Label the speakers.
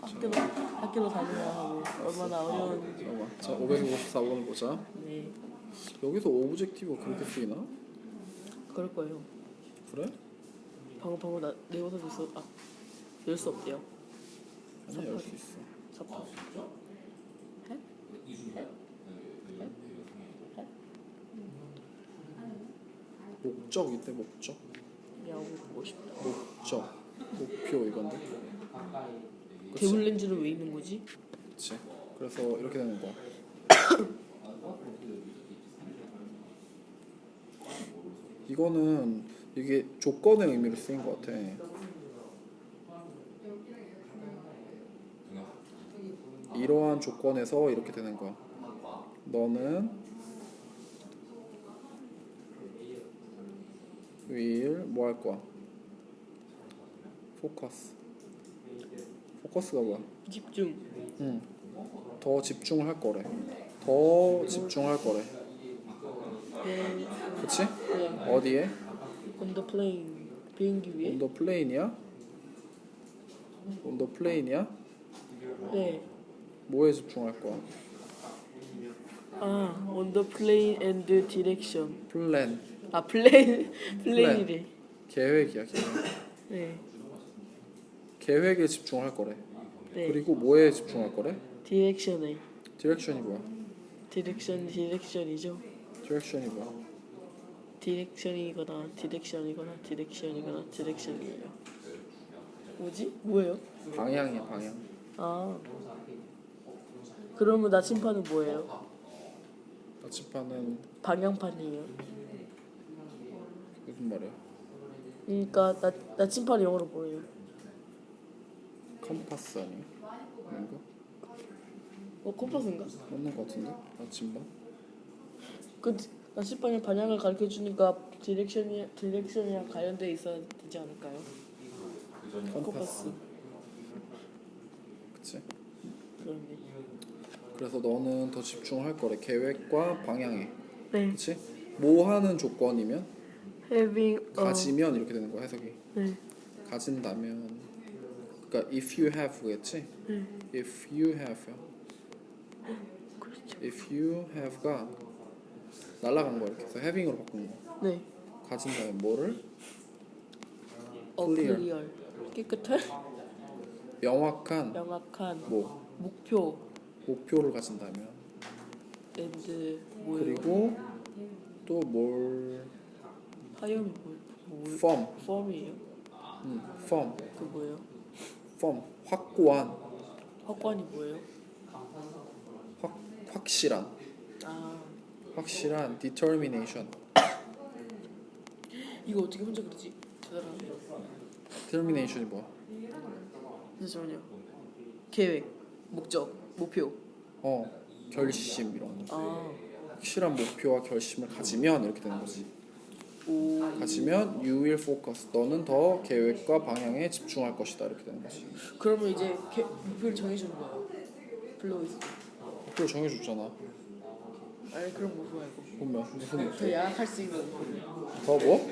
Speaker 1: 학교로 학교로 다녀야 하고 얼마나 어려운지.
Speaker 2: 잠깐만. 자, 554번을 보자.
Speaker 1: 네,
Speaker 2: 여기서 오브젝티브가 그렇게 쓰이나?
Speaker 1: 그럴 거예요.
Speaker 2: 그래?
Speaker 1: 방금 방금 나 내워서 줬어. 아, 열 수 없대요.
Speaker 2: 아니야, 열수 있어.
Speaker 1: 사파.
Speaker 2: 목적 이때 목적.
Speaker 1: 야구 보고 싶다.
Speaker 2: 목적. 목표 이건데. 그치?
Speaker 1: 대물 렌즈는 왜 있는 거지?
Speaker 2: 그치. 그래서 이렇게 되는 거야. 이거는 이게 조건의 의미로 쓰인 것 같아. 이러한 조건에서 이렇게 되는 거야. 너는 will 뭐 할 거야? 포커스. 포커스가 뭐야?
Speaker 1: 집중.
Speaker 2: 응. 더 집중을 할 거래. 더 집중할 거래.
Speaker 1: 네,
Speaker 2: 그치?
Speaker 1: 네.
Speaker 2: 어디에?
Speaker 1: On the plane. 비행기 위에?
Speaker 2: 온더 플레인이야? 온더 플레인이야?
Speaker 1: 네.
Speaker 2: 뭐에 집중할 거야?
Speaker 1: 아, on the plane and direction.
Speaker 2: 플랜.
Speaker 1: 아, 플레인 플레인이래.
Speaker 2: 계획이야, 계획.
Speaker 1: 네.
Speaker 2: 계획에 집중할 거래.
Speaker 1: 네.
Speaker 2: 그리고 뭐에 집중할 거래?
Speaker 1: 디렉션에.
Speaker 2: 디렉션이 뭐야?
Speaker 1: 디렉션 디렉션이죠.
Speaker 2: 디렉션이 뭐야?
Speaker 1: 디렉션이거나 디렉션이거나 디렉션이거나 디렉션이에요. 뭐지? 뭐예요?
Speaker 2: 방향이야, 방향.
Speaker 1: 아. 그러면 나침판은 뭐예요?
Speaker 2: 나침판은
Speaker 1: 방향판이에요.
Speaker 2: 무슨 말이야?
Speaker 1: 그러니까 나 나침판 영어로 뭐예요?
Speaker 2: 컴파스 아니야? 아닌가?
Speaker 1: 어 컴파스인가?
Speaker 2: 맞는 것 같은데? 나침반?
Speaker 1: 그 나침판이 방향을 가르쳐 주니까 디렉션이 디렉션이랑 관련돼 있어야 되지 않을까요? 컴파스.
Speaker 2: 그치?
Speaker 1: 그런데.
Speaker 2: 그래서 너는 더 집중할 거래. 계획과 방향에.
Speaker 1: 네.
Speaker 2: 그치? 뭐 하는 조건이면?
Speaker 1: Having a
Speaker 2: 가지면 이렇게 되는 거야, 해석이.
Speaker 1: 네.
Speaker 2: 가진다면 그러니까 if you have겠지?
Speaker 1: 네.
Speaker 2: if you have
Speaker 1: 그렇죠.
Speaker 2: if you have가 날라간 거야 이렇게 해서 having으로 바꾸는 거
Speaker 1: 네.
Speaker 2: 가진다면 뭐를
Speaker 1: 어
Speaker 2: Clear.
Speaker 1: 클리어. 깨끗한
Speaker 2: 명확한
Speaker 1: 명확한
Speaker 2: 뭐
Speaker 1: 목표
Speaker 2: 목표를 가진다면
Speaker 1: and 뭐예요?
Speaker 2: 그리고 또뭘
Speaker 1: 하염이 뭐 뭐,
Speaker 2: firm
Speaker 1: 펌이에요?
Speaker 2: 음, firm
Speaker 1: 그 뭐예요?
Speaker 2: Firm 확고한
Speaker 1: 확관이 뭐예요?
Speaker 2: 확 확실한
Speaker 1: 아
Speaker 2: 확실한 determination
Speaker 1: 이거 어떻게 혼자 그러지? 대단하네.
Speaker 2: determination이 뭐야?
Speaker 1: 잠시만요. 계획, 목적, 목표.
Speaker 2: 어 결심 이런 거
Speaker 1: 아
Speaker 2: 확실한 목표와 결심을 가지면 이렇게 되는 거지.
Speaker 1: 오.
Speaker 2: 가지면 you will focus. 너는 더 계획과 방향에 집중할 것이다. 이렇게 되는 거지.
Speaker 1: 그러면 이제 개, 목표를 정해주는 거예요. 플로이스.
Speaker 2: 목표를 정해줬잖아.
Speaker 1: 아니 그런 목표 말고
Speaker 2: 보면 무슨 목표?
Speaker 1: 더 야약할 수 있는 목표.
Speaker 2: 더 뭐?